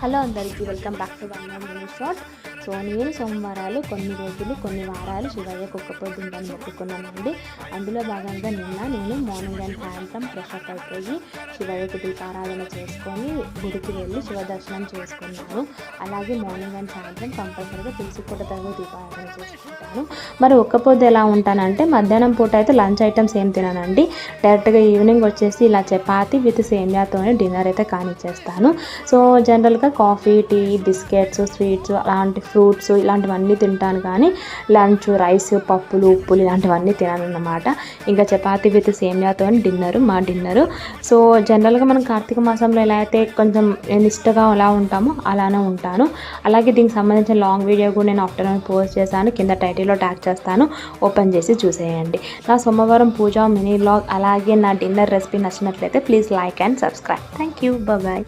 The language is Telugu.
హలో అందరికీ welcome back to one mini short so నేను సోమవారాలు కొన్ని రోజులు కొన్ని వారాలు శివయ్య కుక్క పొద్దుందని మొక్కుకున్నానండి అందులో భాగంగా నిన్న నేను మార్నింగ్ అండ్ సాయంత్రం ఫ్రెష్ అప్ అయిపోయి శివయ్యకు దీపారాధన చేసుకొని గుడికి వెళ్ళి శివ దర్శనం చేసుకున్నాను. అలాగే మార్నింగ్ అండ్ సాయంత్రం కంపల్సరీగా తులసి పూట దగ్గర దీపారాధన చేసుకుంటాను. మరి ఒక్క పొద్దు ఎలా ఉంటానంటే మధ్యాహ్నం పూట అయితే లంచ్ ఐటమ్స్ ఏం తినానండి. డైరెక్ట్గా ఈవినింగ్ వచ్చేసి ఇలా చపాతి విత్ సేమియాతోనే డిన్నర్ అయితే కానిచ్చేస్తాను. సో జనరల్గా కాఫీ టీ బిస్కెట్స్ స్వీట్స్ అలాంటి ఫ్రూట్స్ ఇలాంటివన్నీ తింటాను కానీ లంచ్ రైస్ పప్పులు ఉప్పులు ఇలాంటివన్నీ తినాను అన్నమాట ఇంకా చపాతి విత్ సేమియాతో డిన్నర్ మా డిన్నర్. సో జనరల్గా మనం కార్తీక మాసంలో ఎలా అయితే కొంచెం నిష్టగా ఎలా ఉంటామో అలానే ఉంటాను. అలాగే దీనికి సంబంధించిన లాంగ్ వీడియో కూడా నేను ఆఫ్టర్నూన్ పోస్ట్ చేశాను. కింద టైటిల్లో ట్యాగ్ చేస్తాను. ఓపెన్ చేసి చూసేయండి. నా సోమవారం పూజ మినీ లాగ్ అలాగే నా డిన్నర్ రెసిపీ నచ్చినట్లయితే please like and subscribe. Thank you. Bye.